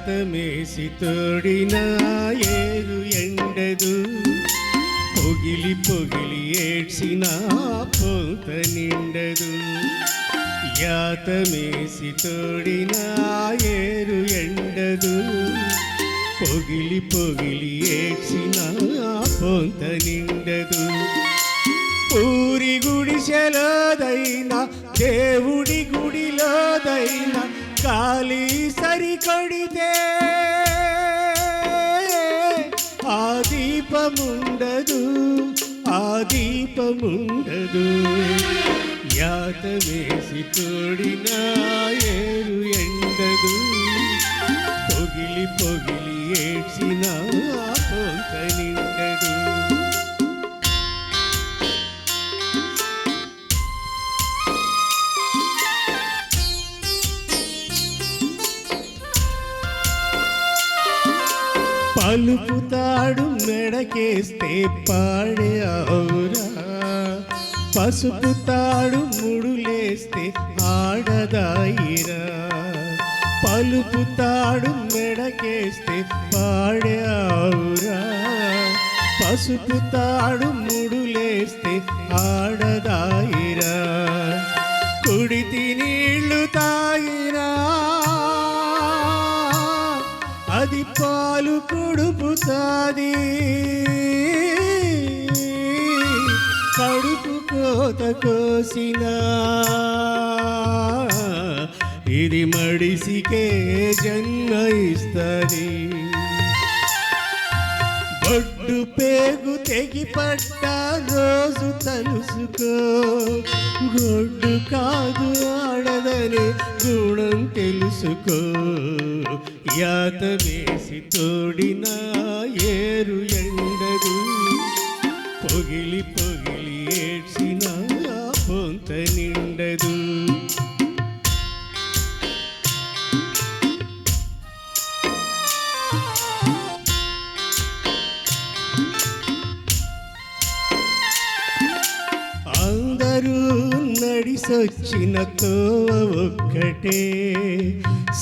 ശതമേശി തൊടിനായേരു എണ്ടതു പൊകിളി പൊകിളി ഏഴ്സിനാ പോത നിണ്ടതു യാതമേശി തൊടിനായേരു എണ്ടതു పొగిలి పొగిలి ఏడ్చిన పొంత నిండదు పూరి గుడిసెలోదైనా దేవుడి గుడిలోదైనా కాలి సరికొడితే ఆ దీపముండదు ఆ దీపముండదు. యాత వేసి తోడిన ఏరు ఎండదు. పొగిలి పొగిలి ఏడ్చిన పొంత నిండదు మెడకేస్తే పాడే అవురా పసుపు తాడు ముడులేస్తే ఆడదాయిరా. పలుపుతాడు మెడకేస్తే పాడే అవురా పసుపు తాడు ముడులేస్తే ఆడదాయిరా. కుడితి నీళ్ళు తాగిరా అది పాలు కొడుపుతాది కడుపు కోత కోసిన ఇది మడిసికే జన్మ ఇస్తుంది. బొడ్డు పేగు తెగి రోజు తలుసుకో. గొడ్డు కాదు ఆడదని గుణం తెలుసుకో. యాత వేసి తోడిన ఏరు ఎండదు. పొగిలి పొగిలి ఏడ్చిన పొంత నిండదు. అందరూ నడిసొచ్చిన తో ఒక్కటే.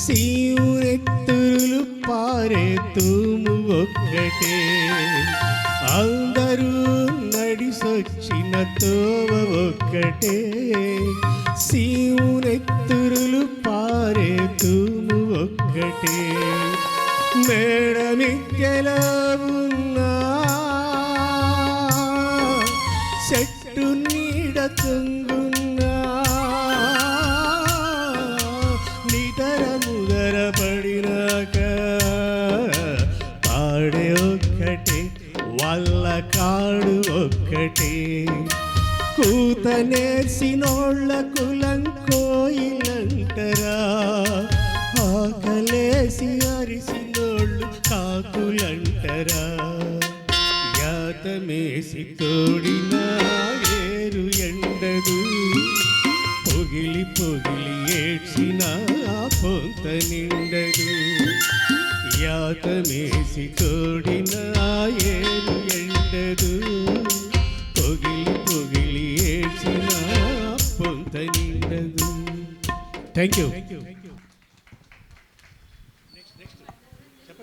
సీవునెత్తులు రే తూము ఒక్కటే. అందరూ నడిసొచ్చిన తోవ ఒక్కటే. సీవునెత్తురులు పారే తూము ఒక్కటే. మేడమిద్దెలా వాళ్ళ ఒక్కటే. కూత నేర్చినోళ్ళ కులం కోయిలంటరా. ఆకలేసి అరిసినోళ్ళు కాకులంటరా. యాతమేసి తోడిన ఏరు ఎండదు. పొగిలి పొగిలి ఏడ్చిన పొంత నిండదు. యాతమేసి తోడిన ఏరు ఎండదు పొగిలి పొగిలి ఏడ్చిన పొంత నిండదు థ్యాంక్ యూ